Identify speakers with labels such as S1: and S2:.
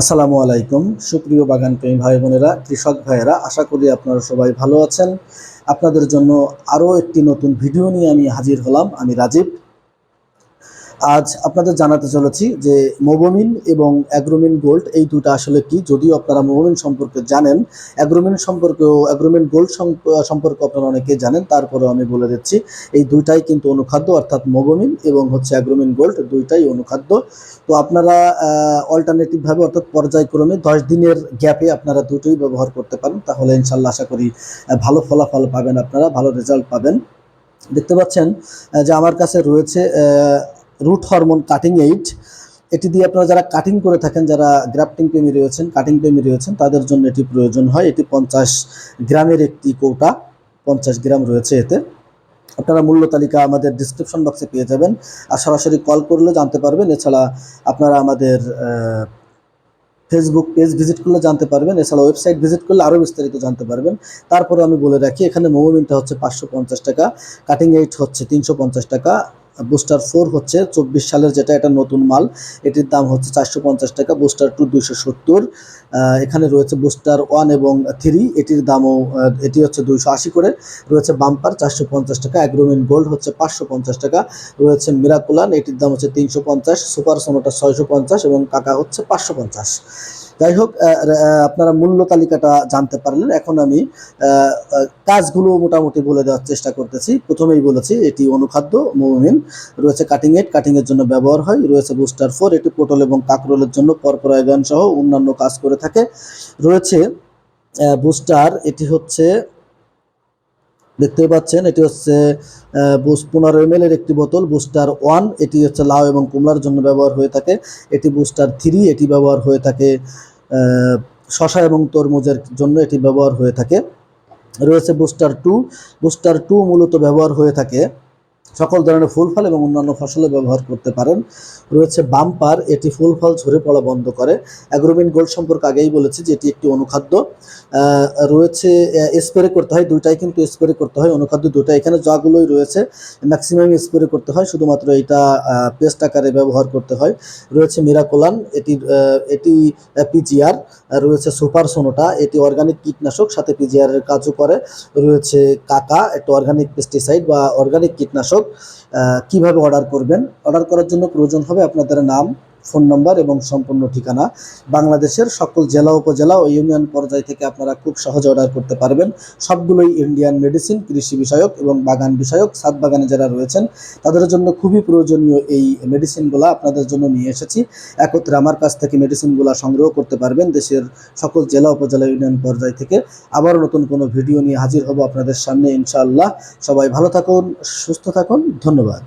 S1: আসসালামু আলাইকুম। সুপ্রিয় বাগান প্রেমী ভাই বোনেরা, কৃষক ভাইয়েরা, আশা করি আপনারা সবাই ভালো আছেন। আপনাদের জন্য আরও একটি নতুন ভিডিও নিয়ে আমি হাজির হলাম। আমি রাজীব। আজ আপনাদের জানাতে চলেছি যে মোবোমিন এবং অ্যাগ্রোমিন গোল্ড এই দুটো আসলে কি, যদিও আপনারা মোবোমিন সম্পর্কে জানেন, অ্যাগ্রোমিন সম্পর্কেও, অ্যাগ্রোমিন গোল্ড সম্প- সম্পর্কে আপনারা অনেকেই জানেন, তারপরেও আমি বলে দিচ্ছি, এই দুইটাই কিন্তু অনুখাদ্য, অর্থাৎ মোবোমিন এবং হচ্ছে অ্যাগ্রোমিন গোল্ড দুইটাই অনুখাদ্য। তো আপনারা অল্টারনেটিভভাবে অর্থাৎ পর্যায়ক্রমে দশ দিনের গ্যাপে আপনারা দুটোই ব্যবহার করতে পারেন, তাহলে ইনশাল্লাহ আশা করি ভালো ফলাফল পাবেন আপনারা, ভালো রেজাল্ট পাবেন। দেখতে পাচ্ছেন যে আমার কাছে রয়েছে রুট হরমোন কাটিং এইট এটি দিয়ে আপনারা যারা কাটিং করে থাকেন, যারা গ্রাফটিং প্রেমী রয়েছেন কাটিং প্রেমী রয়েছেন, তাদের জন্য এটি প্রয়োজন হয়। এটি পঞ্চাশ গ্রামের একটি কৌটা, পঞ্চাশ গ্রাম রয়েছে এতে। আপনারা মূল্য তালিকা আমাদের ডিসক্রিপশন বক্সে পেয়ে যাবেন। আর সরাসরি কল করলে জানতে পারবেন। এছাড়া আপনারা আমাদের ফেসবুক পেজ ভিজিট করলে জানতে পারবেন। এছাড়া ওয়েবসাইট ভিজিট করলে আরও বিস্তারিত জানতে পারবেন। তারপরে আমি বলে রাখি, এখানে মোমোমিনটা হচ্ছে পাঁচশো পঞ্চাশ টাকা কাটিং এইট হচ্ছে তিনশো পঞ্চাশ টাকা। বুস্টার ফোর হচ্ছে, চব্বিশ সালের যেটা এটা নতুন মাল, এটির দাম হচ্ছে চারশো পঞ্চাশ টাকা বুস্টার টু দুইশো সত্তর। এখানে রয়েছে বুস্টার ওয়ান এবং থ্রি এটির দামও এটি হচ্ছে দুইশো আশি করে। রয়েছে বাম্পার চারশো পঞ্চাশ টাকা অ্যাগ্রোমিন গোল্ড হচ্ছে পাঁচশো পঞ্চাশ টাকা। রয়েছে মিরাকুলান এটির দাম হচ্ছে তিনশো পঞ্চাশ সুপার সোনোটা ছয়শো পঞ্চাশ এবং কাকা হচ্ছে পাঁচশো পঞ্চাশ। যাই হোক আপনারা মূল্য তালিকাটা জানতে পারলেন। এখন আমি কাজগুলো মোটামুটি বলে দেওয়ার চেষ্টা করতেছি। প্রথমেই বলেছি, এটি অনুখাদ্য মোমিন। রয়েছে কাটিং এড কাটিং এর জন্য ব্যবহার হয়। রয়েছে বুস্টার ফোর এটি পটল এবং কাকরোলের জন্য পরপরাগায়ন সহ অন্যান্য কাজ করে থাকে। রয়েছে বুস্টার এটি হচ্ছে দেখতেই পাচ্ছেন, এটি হচ্ছে পনেরো এম এর একটি বোতল। বুস্টার ওয়ান এটি হচ্ছে লাউ এবং কুমড়ার জন্য ব্যবহার হয়ে থাকে। এটি বুস্টার থ্রি এটি ব্যবহার হয়ে থাকে। শশা এবং তরমুজের জন্য এটি ব্যবহার হয়ে থাকে। রয়েছে বুস্টার টু বুস্টার টু মূলত ব্যবহার হয়ে থাকে। সকল ধরনের ফুল ফল এবং অন্যান্য ফসলে ব্যবহার করতে পারেন। রয়েছে বাম্পার, এটি ফুল ফল ঝরে পড়া বন্ধ করে। অ্যাগ্রোমিন গোল্ড সম্পর্কে আগেই বলেছি যে এটি একটি অনুখাদ্য। রয়েছে স্প্রে করতে হয় দুইটাই কিন্তু স্প্রে করতে হয়, অনুখাদ্য দুটো এখানে যাগুলোই রয়েছে ম্যাক্সিমাম স্প্রে করতে হয়, শুধুমাত্র এটা পেস্ট আকারে ব্যবহার করতে হয়। রয়েছে মিরাকোলান, এটি এটি পিজিআর রয়েছে সুপার সোনোটা, এটি অর্গানিক কীটনাশক, সাথে পিজিআর এর কাজও করে। রয়েছে কাকা, একটা অর্গানিক পেস্টিসাইড বা অর্গানিক কীটনাশক। আহ, কীভাবে অর্ডার করবেন? অর্ডার করার জন্য প্রয়োজন হবে আপনাদের নাম ফোন নম্বর এবং সম্পূর্ণ ঠিকানা। বাংলাদেশের সকল জেলা, উপজেলা ও ইউনিয়ন পর্যায় থেকে আপনারা খুব সহজে অর্ডার করতে পারবেন। সবগুলোই ইন্ডিয়ান মেডিসিন, কৃষি বিষয়ক এবং বাগান বিষয়ক, সাত বাগানে যারা রয়েছেন, তাদের জন্য খুবই প্রয়োজনীয় এই মেডিসিনগুলো আপনাদের জন্য নিয়ে এসেছি। একত্রে আমার কাছ থেকে মেডিসিনগুলো সংগ্রহ করতে পারবেন দেশের সকল জেলা, উপজেলা, ইউনিয়ন পর্যায় থেকে। আবার নতুন কোনো ভিডিও নিয়ে হাজির হব আপনাদের সামনে, ইনশাআল্লাহ। সবাই ভালো থাকুন, সুস্থ থাকুন, ধন্যবাদ।